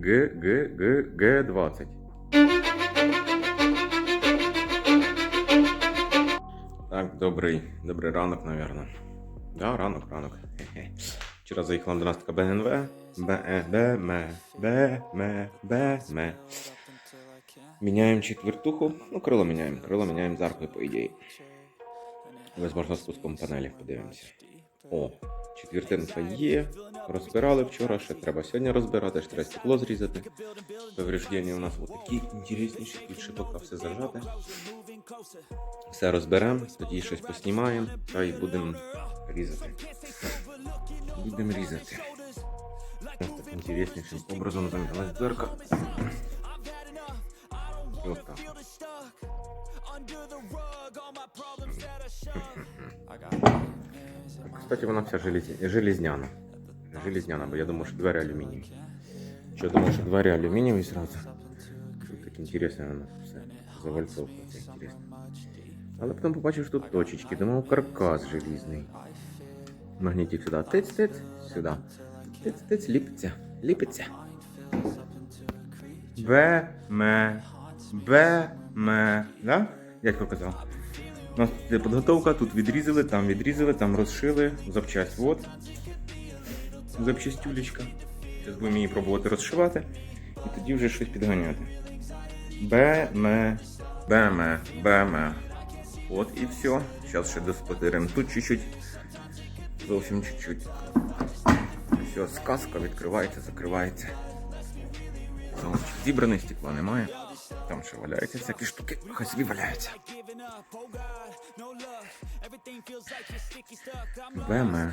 Г, Г, Г, Г20. Так, добрий, добрий ранок, наверное. Да, ранок, ранок. Вчора заїхала до нас така БНВ. Б, Б, М, Б. Міняємо четвертуху. Ну, крило міняємо. Крило міняємо з аркою, по ідеї. Возможно, спуском панелі подивимося. О, четвертинка є. Розбирали вчора, ще треба сьогодні розбирати, ще треба стекло зрізати. Повреждення у нас отакі інтересніші, більше поки все зажати. Все розберемо, тоді щось поснімаємо, та й будемо різати. Будемо різати. Ось так інтереснішим образом замінилась дверка. От так. Кстати, вона вся железі- железняна. Железняна, бо я думав, що двері алюмінієві. Що я думав, що двері алюмінієві зразу. Так інтересно воно все. Завальцовка інтересно. Але потім побачив, що тут точечки. Думав, каркас желізний. Магнітик сюди. Тиць-тиць, сюди. Тиць-тиць, ліпиться. Ліпиться. Б, ме, Б, ме. Да? Дядько казав. У нас є підготовка, тут відрізали, там відрізали, там розшили. Запчасть, от. Запчастюлечка. Зараз будемо її пробувати розшивати. І тоді вже щось підганяти. Б, М, Б, М, Б, М. От і все. Зараз ще доспотиримо. Тут чуть-чуть. Зовсім чуть-чуть. Все, сказка відкривається, закривається. Зібраний, стекла немає. Там ще валяються всякі штуки, хай собі валяються. БМ.